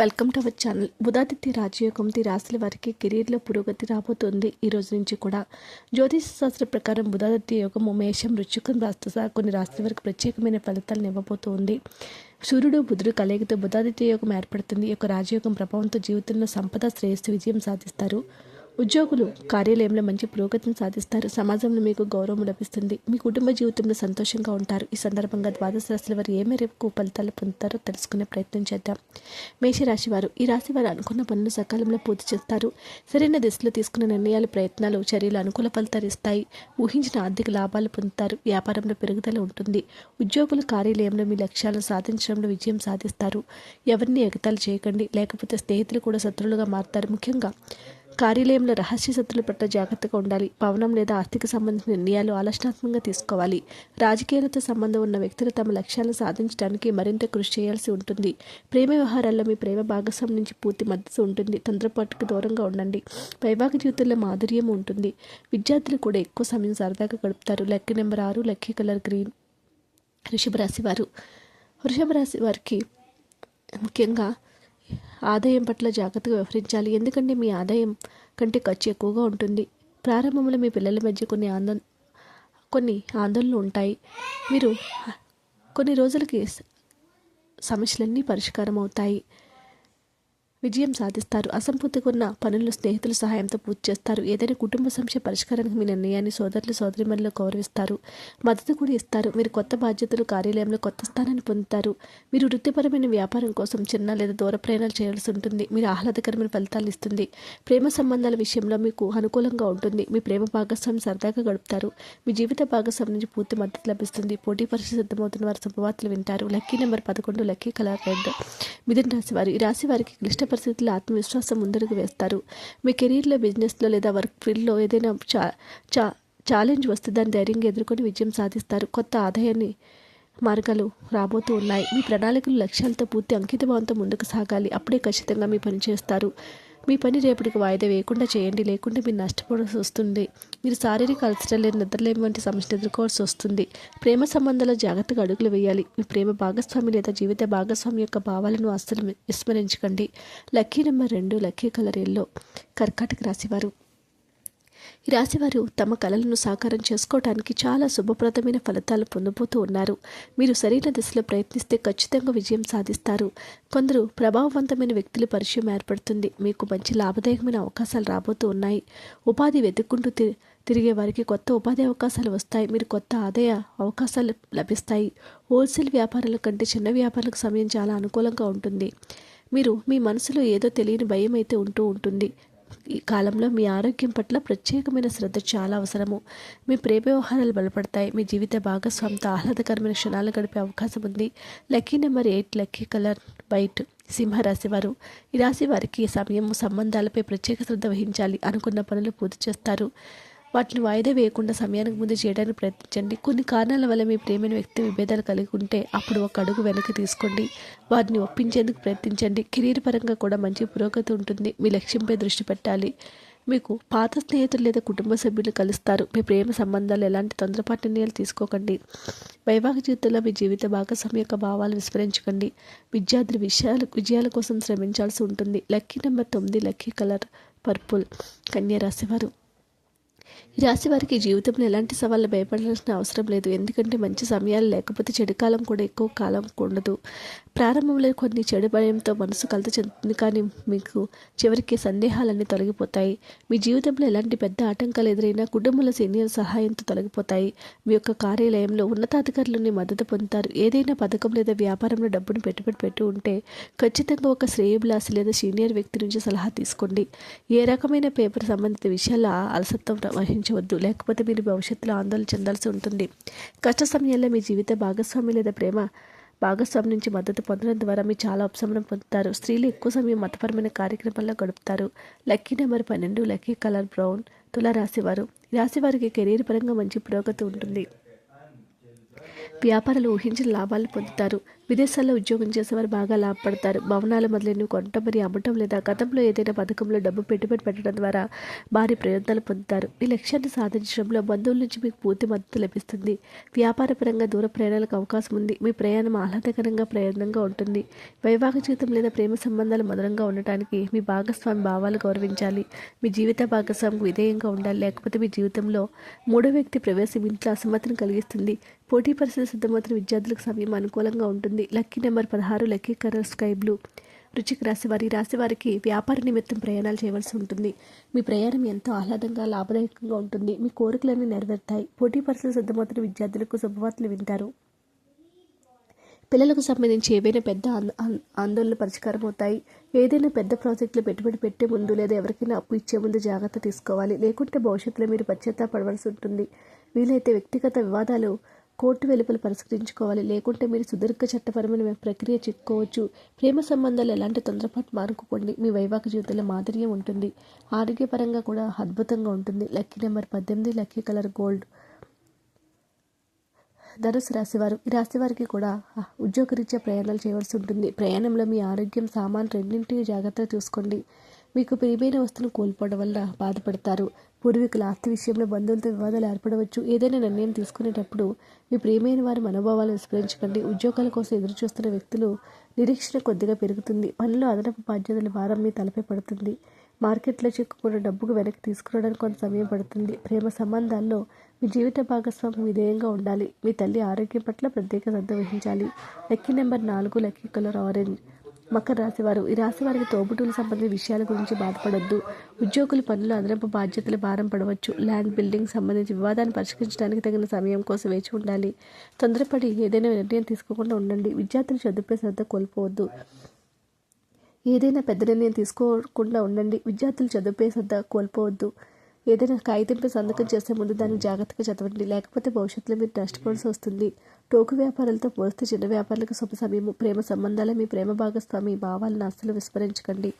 Welcome to our channel. Budhaditya రాజయోగం ది రాశుల వారికి కెరీర్లో పురోగతి రాబోతుంది. ఈ రోజు నుంచి కూడా జ్యోతిష శాస్త్ర ప్రకారం బుధాదిత్య యోగం మేషం రుచికం రాష్ట్ర సహా కొన్ని రాశుల వరకు ప్రత్యేకమైన ఫలితాలను ఇవ్వబోతోంది సూర్యుడు బుధుడు కలయికతో బుధాదిత్య యోగం ఏర్పడుతుంది. ఈ యొక్క రాజయోగం ప్రభావంతో జీవితంలో సంపద శ్రేయస్సు విజయం సాధిస్తారు. ఉద్యోగులు కార్యాలయంలో మంచి పురోగతిని సాధిస్తారు. సమాజంలో మీకు గౌరవం లభిస్తుంది. మీ కుటుంబ జీవితంలో సంతోషంగా ఉంటారు. ఈ సందర్భంగా ద్వాదశ రాశుల వారు ఏ మేరకు ఫలితాలు పొందుతారో తెలుసుకునే ప్రయత్నం చేద్దాం. మేషరాశి వారు ఈ రాశి వారు అనుకున్న పనులు సకాలంలో పూర్తి చేస్తారు. సరైన దిశలో తీసుకున్న నిర్ణయాలు ప్రయత్నాలు చర్యలు అనుకూల ఫలితాలు ఇస్తాయి. ఊహించిన ఆర్థిక లాభాలు పొందుతారు. వ్యాపారంలో పెరుగుదల ఉంటుంది. ఉద్యోగులు కార్యాలయంలో మీ లక్ష్యాలను సాధించడంలో విజయం సాధిస్తారు. ఎవరిని ఎగతాలు చేయకండి. లేకపోతే స్నేహితులు కూడా శత్రువులుగా మారుతారు. ముఖ్యంగా కార్యాలయంలో రహస్య శత్రుల పట్ల జాగ్రత్తగా ఉండాలి. భవనం లేదా ఆర్థిక సంబంధించిన నిర్ణయాలు ఆలోచనాత్మకంగా తీసుకోవాలి. రాజకీయాలతో సంబంధం ఉన్న వ్యక్తులు తమ లక్ష్యాలను సాధించడానికి మరింత కృషి చేయాల్సి ఉంటుంది. ప్రేమ వ్యవహారాల్లో మీ ప్రేమ భాగస్వామి నుంచి పూర్తి మద్దతు ఉంటుంది. తొందరపాటుకు దూరంగా ఉండండి. వైవాహిక జీవితంలో మాధుర్యం ఉంటుంది. విద్యార్థులు కూడా ఎక్కువ సమయం సరదాగా గడుపుతారు. లక్కీ నెంబర్ ఆరు లక్కీ కలర్ గ్రీన్. వృషభ రాశి వారు. వృషభ రాశి వారికి ముఖ్యంగా ఆదాయం పట్ల జాగ్రత్తగా వ్యవహరించాలి. ఎందుకంటే మీ ఆదాయం కంటే ఖర్చు ఎక్కువగా ఉంటుంది. ప్రారంభంలో మీ పిల్లల మధ్య కొన్ని ఆందోళన కొన్ని ఆందోళనలు ఉంటాయి. మీరు కొన్ని రోజులకి సమస్యలన్నీ పరిష్కారం అవుతాయి విజయం సాధిస్తారు. అసంపూర్తిగా ఉన్న పనులను స్నేహితుల సహాయంతో పూర్తి చేస్తారు. ఏదైనా కుటుంబ సమస్య పరిష్కారానికి మీ నిర్ణయాన్ని సోదరులు సోదరిమణులు గౌరవిస్తారు. మద్దతు కూడా ఇస్తారు. మీరు కొత్త బాధ్యతలు కార్యాలయంలో కొత్త స్థానాన్ని పొందుతారు. మీరు వృత్తిపరమైన వ్యాపారం కోసం చిన్న లేదా దూర ప్రయాణాలు చేయాల్సి ఉంటుంది. మీరు ఆహ్లాదకరమైన ఫలితాలు ఇస్తుంది. ప్రేమ సంబంధాల విషయంలో మీకు అనుకూలంగా ఉంటుంది. మీ ప్రేమ భాగస్వామి సరదాగా గడుపుతారు. మీ జీవిత భాగస్వామి నుంచి పూర్తి మద్దతు లభిస్తుంది. పోటీ పరీక్ష సిద్ధమవుతున్న వారి శుభవార్తలు వింటారు. లక్కీ నెంబర్ పదకొండు లక్కీ కలర్ రెడ్. మిథున రాశి వారు. ఈ రాశి వారికి క్లిష్ట పరిస్థితుల్లో ఆత్మవిశ్వాసం ముందడుగు వేస్తారు. మీ కెరీర్లో బిజినెస్లో లేదా వర్క్ ఫీల్డ్లో ఏదైనా చా చా ఛాలెంజ్ వస్తే దాన్ని ధైర్యంగా ఎదుర్కొని విజయం సాధిస్తారు. కొత్త ఆదాయాన్ని మార్గాలు రాబోతూ ఉన్నాయి. మీ ప్రణాళికలు లక్ష్యాలతో పూర్తి అంకితభావంతో ముందుకు సాగాలి. అప్పుడే ఖచ్చితంగా మీ పని చేస్తారు. మీ పని రేపటికి వాయిదా వేయకుండా చేయండి. లేకుంటే మీరు నష్టపోవాల్సి వస్తుంది. మీరు శారీరక అలసట లేని నిద్రలేమి వంటి సమస్యను ఎదుర్కోవాల్సి వస్తుంది. ప్రేమ సంబంధాల్లో జాగ్రత్తగా అడుగులు వేయాలి. మీ ప్రేమ భాగస్వామి లేదా జీవిత భాగస్వామి యొక్క భావాలను అస్సలు విస్మరించకండి. లక్కీ నెంబర్ రెండు లక్కీ కలర్ ఎల్లో. కర్కాటక రాశివారు ఈ రాశివారు తమ కళలను సాకారం చేసుకోవడానికి చాలా శుభప్రదమైన ఫలితాలు పొందబోతూ ఉన్నారు. మీరు సరైన దిశలో ప్రయత్నిస్తే ఖచ్చితంగా విజయం సాధిస్తారు. కొందరు ప్రభావవంతమైన వ్యక్తుల పరిచయం ఏర్పడుతుంది. మీకు మంచి లాభదాయకమైన అవకాశాలు రాబోతూ ఉన్నాయి. ఉపాధి వెతుక్కుంటూ తి- తిరిగే వారికి కొత్త ఉపాధి అవకాశాలు వస్తాయి. మీరు కొత్త ఆదాయ అవకాశాలు లభిస్తాయి. హోల్సేల్ వ్యాపారాల కంటే చిన్న వ్యాపారాలకు సమయం చాలా అనుకూలంగా ఉంటుంది. మీరు మీ మనసులో ఏదో తెలియని భయం అయితే ఉంటూ ఉంటుంది. ఈ కాలంలో మీ ఆరోగ్యం పట్ల ప్రత్యేకమైన శ్రద్ధ చాలా అవసరము. మీ ప్రేమ వ్యవహారాలు బలపడతాయి. మీ జీవిత భాగస్వామితో ఆహ్లాదకరమైన క్షణాలు గడిపే అవకాశం ఉంది. Lucky number eight lucky colour white సింహరాశి వారు. ఈ రాశి వారికి సమయం సంబంధాలపై ప్రత్యేక శ్రద్ధ వహించాలి అనుకున్న పనులు పూర్తి చేస్తారు. వాటిని వాయిదా వేయకుండా సమయానికి ముందు చేయడానికి ప్రయత్నించండి. కొన్ని కారణాల వల్ల మీ ప్రేమైన వ్యక్తి విభేదాలు కలిగి ఉంటే అప్పుడు ఒక అడుగు వెనక్కి తీసుకోండి. వారిని ఒప్పించేందుకు ప్రయత్నించండి. కెరీర్ పరంగా కూడా మంచి పురోగతి ఉంటుంది. మీ లక్ష్యంపై దృష్టి పెట్టాలి. మీకు పాత స్నేహితులు లేదా కుటుంబ సభ్యులు కలుస్తారు. మీ ప్రేమ సంబంధాలు ఎలాంటి తొందరపాటు నిర్ణయాలు తీసుకోకండి. వైవాహిక జీవితంలో మీ జీవిత భాగస్వామి యొక్క భావాలు విస్మరించకండి. విద్యార్థులు విషయాలు విజయాల కోసం శ్రమించాల్సి ఉంటుంది. లక్కీ నెంబర్ తొమ్మిది లక్కీ కలర్ పర్పుల్ కన్యా రాశివారు ఈ రాశి వారికి జీవితంలో ఎలాంటి సవాళ్ళు భయపడాల్సిన అవసరం లేదు. ఎందుకంటే మంచి సమయాలు లేకపోతే చెడు కాలం కూడా ఎక్కువ కాలం ఉండదు. ప్రారంభంలో కొన్ని చెడు భయంతో మనసు కలత చెందుతుంది కానీ మీకు చివరికి సందేహాలన్నీ తొలగిపోతాయి. మీ జీవితంలో ఎలాంటి పెద్ద ఆటంకాలు ఎదురైనా కుటుంబంలో సీనియర్ సహాయంతో తొలగిపోతాయి. మీ యొక్క కార్యాలయంలో ఉన్నతాధికారులని మద్దతు పొందుతారు. ఏదైనా పథకం లేదా వ్యాపారంలో డబ్బును పెట్టుబడి పెట్టి ఉంటే ఖచ్చితంగా ఒక శ్రేయభిలాసి లేదా సీనియర్ వ్యక్తి నుంచి సలహా తీసుకోండి. ఏ రకమైన పేపర్ సంబంధిత విషయాల అలసత్వం వహించవద్దు లేకపోతే మీరు భవిష్యత్తులో ఆందోళన చెందాల్సి ఉంటుంది. కష్ట సమయాల్లో మీ జీవిత భాగస్వామి లేదా ప్రేమ భాగస్వామి నుంచి మద్దతు పొందడం ద్వారా మీరు చాలా ఉపశమనం పొందుతారు. స్త్రీలు ఎక్కువ సమయం మతపరమైన కార్యక్రమాల్లో గడుపుతారు. లక్కీ నెంబర్ పన్నెండు లక్కీ కలర్ బ్రౌన్ తుల రాశివారు ఈ కెరీర్ పరంగా మంచి పురోగతి ఉంటుంది. వ్యాపారాలు ఊహించిన లాభాలు పొందుతారు. విదేశాల్లో ఉద్యోగం చేసేవారు బాగా లాభపడతారు. భవనాలు మొదలైనవి కొనటం మరియు అమ్మటం లేదా గతంలో ఏదైనా పథకంలో డబ్బు పెట్టుబడి పెట్టడం ద్వారా భారీ ప్రయోజనాలు పొందుతారు. ఈ లక్ష్యాన్ని సాధించడంలో బంధువుల నుంచి మీకు పూర్తి మద్దతు లభిస్తుంది. వ్యాపారపరంగా దూర ప్రయాణాలకు అవకాశం ఉంది. మీ ప్రయాణం ఆహ్లాదకరంగా ప్రయోజనంగా ఉంటుంది. వైవాహిక జీవితం లేదా ప్రేమ సంబంధాలు మధురంగా ఉండటానికి మీ భాగస్వామి భావాలు గౌరవించాలి. మీ జీవిత భాగస్వామికి విధేయంగా ఉండాలి. లేకపోతే మీ జీవితంలో మూడో వ్యక్తి ప్రవేశం ఇంట్లో అసమ్మతిని కలిగిస్తుంది. పోటీ పరిస్థితి సిద్ధమవుతున్న విద్యార్థులకు సమయం అనుకూలంగా ఉంటుంది. లక్కీ నెంబర్ పదహారు లక్కీ కలర్ స్కై బ్లూ. రుచిక రాశివారి వారి రాశి వారికి వ్యాపార నిమిత్తం ప్రయాణాలు చేయవలసి ఉంటుంది. మీ ప్రయాణం ఎంతో ఆహ్లాదంగా లాభదాయకంగా ఉంటుంది. మీ కోరికలన్నీ నెరవేరుతాయి. పోటీ పరిస్థితులు సిద్ధమవుతున్న విద్యార్థులకు శుభవార్తలు వింటారు. పిల్లలకు సంబంధించి ఏవైనా పెద్ద ఆందోళన పరిష్కారం అవుతాయి. ఏదైనా పెద్ద ప్రాజెక్టులు పెట్టుబడి పెట్టే ముందు లేదా ఎవరికైనా అప్పు ఇచ్చే ముందు జాగ్రత్త తీసుకోవాలి. లేకుంటే భవిష్యత్తులో మీరు పశ్చాత్తాపడవలసి ఉంటుంది. వీలైతే వ్యక్తిగత వివాదాలు కోర్టు వెలుపల పరిష్కరించుకోవాలి. లేకుంటే మీరు సుదీర్ఘ చట్టపరమైన ప్రక్రియ చిక్కుకోవచ్చు ప్రేమ సంబంధాలు ఎలాంటి తొందరపాటు మానుకోకండి మీ వైవాహిక జీవితంలో మాధుర్యం ఉంటుంది. ఆరోగ్యపరంగా కూడా అద్భుతంగా ఉంటుంది. లక్కీ నెంబర్ పద్దెనిమిది లక్కీ కలర్ గోల్డ్. ధనుసు రాశివారు. ఈ రాశి వారికి కూడా ఉద్యోగరీత్యా ప్రయాణాలు చేయవలసి ఉంటుంది. ప్రయాణంలో మీ ఆరోగ్యం సామాన్ రెండింటికి జాగ్రత్తగా చూసుకోండి. మీకు ప్రియమైన వస్తువులు కోల్పోవడం వల్ల బాధపడతారు. పూర్వీకుల ఆస్తి విషయంలో బంధువులతో వివాదాలు ఏర్పడవచ్చు. ఏదైనా నిర్ణయం తీసుకునేటప్పుడు మీ ప్రియమైన వారి మనోభావాలను విస్మరించకండి ఉద్యోగాల కోసం ఎదురు చూస్తున్న వ్యక్తులు నిరీక్షణ కొద్దిగా పెరుగుతుంది. పనిలో అదనపు బాధ్యతల భారం మీ తలపై పడుతుంది. మార్కెట్లో చిక్కుకున్న డబ్బుకు వెనక్కి తీసుకురావడానికి కొంత సమయం పడుతుంది. ప్రేమ సంబంధాల్లో మీ జీవిత భాగస్వామి విధేయంగా ఉండాలి. మీ తల్లి ఆరోగ్యం పట్ల ప్రత్యేక శ్రద్ధ వహించాలి. లక్కీ నెంబర్ నాలుగు లక్కీ కలర్ ఆరెంజ్. మకర రాశివారు ఈ రాశి వారికి తోబుట్టువులకు సంబంధించిన విషయాల గురించి బాధపడొద్దు. ఉద్యోగులు పనులు అదనపు బాధ్యతలు భారం పడవచ్చు. ల్యాండ్ బిల్డింగ్ సంబంధించి వివాదాన్ని పరిష్కరించడానికి తగిన సమయం కోసం వేచి ఉండాలి. తొందరపడి ఏదైనా నిర్ణయం తీసుకోకుండా ఉండండి. విద్యార్థులు చదువుపై శ్రద్ధ కోల్పోవద్దు. ఏదైనా పెద్ద నిర్ణయం తీసుకోకుండా ఉండండి. విద్యార్థులు చదువుపై శ్రద్ధ కోల్పోవద్దు. ఏదైనా కాగితంపై సంతకం చేసే ముందు దాన్ని జాగ్రత్తగా చదవండి. లేకపోతే భవిష్యత్తులో మీరు నష్టపోవాల్సి వస్తుంది. టోకు వ్యాపారాలతో పోలిస్తే చిన్న వ్యాపారులకు శుభ సమయము ప్రేమ సంబంధాల మీ ప్రేమ భాగస్వామి భావాలను అస్సలు విస్మరించకండి.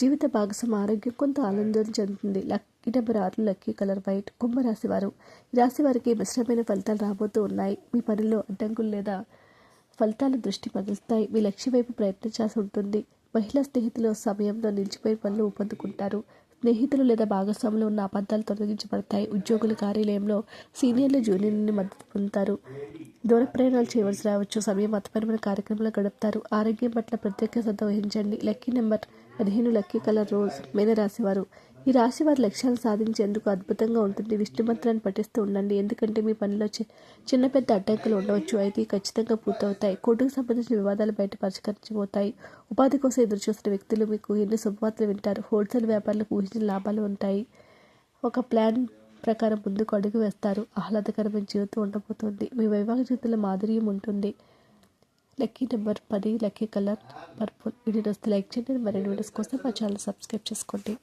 జీవిత భాగస్వామి ఆరోగ్యం కొంత ఆనందం చెందుతుంది. లక్కీ నెంబర్ ఆరు లక్కీ కలర్ వైట్ కుంభరాశి వారు. ఈ రాశి వారికి మిశ్రమైన ఫలితాలు రాబోతూ ఉన్నాయి. మీ పనిలో అడ్డంకులు లేదా ఫలితాల దృష్టి మదులుతాయి మీ లక్ష్యం వైపు ప్రయత్నించాల్సి ఉంటుంది. మహిళా స్నేహితుల సమయంలో నిలిచిపోయి పనులు ఊపందుకుంటారు. స్నేహితులు లేదా భాగస్వాములు ఉన్న అబద్ధాలు తొలగించబడతాయి. ఉద్యోగుల కార్యాలయంలో సీనియర్లు జూనియర్ని మద్దతు పొందుతారు. దూర ప్రయాణాలు చేయవలసి రావచ్చు. సమయం మతపరమైన కార్యక్రమాలు గడుపుతారు. ఆరోగ్యం పట్ల ప్రత్యేక శ్రద్ధ వహించండి. లక్కీ నెంబర్ పదిహేను లక్కీ కలర్ రోజ్ మీద రాసేవారు ఈ రాశి వారి లక్ష్యాలు సాధించేందుకు అద్భుతంగా ఉంటుంది. విష్ణు మంత్రాన్ని పఠిస్తూ ఉండండి. ఎందుకంటే మీ పనిలో చి- చిన్న పెద్ద అడ్డంకులు ఉండవచ్చు. అయితే ఖచ్చితంగా పూర్తవుతాయి. కోర్టుకు సంబంధించిన వివాదాలు బయట పరిష్కరించబోతాయి ఉపాధి కోసం ఎదురుచూస్తున్న వ్యక్తులు మీకు ఎన్ని శుభవార్తలు వింటారు? హోల్సేల్ వ్యాపారులకు ఊహించిన లాభాలు ఉంటాయి. ఒక ప్లాన్ ప్రకారం ముందుకు అడుగు వేస్తారు. ఆహ్లాదకరమైన జీవితం ఉండబోతుంది. మీ వైవాహిక జీవితంలో మాధుర్యం ఉంటుంది. లక్కీ నెంబర్ పది lucky colour purple. Videos like చేయండి. మరిన్ని వీడియోస్ కోసం మా ఛానల్ సబ్స్క్రైబ్ చేసుకోండి.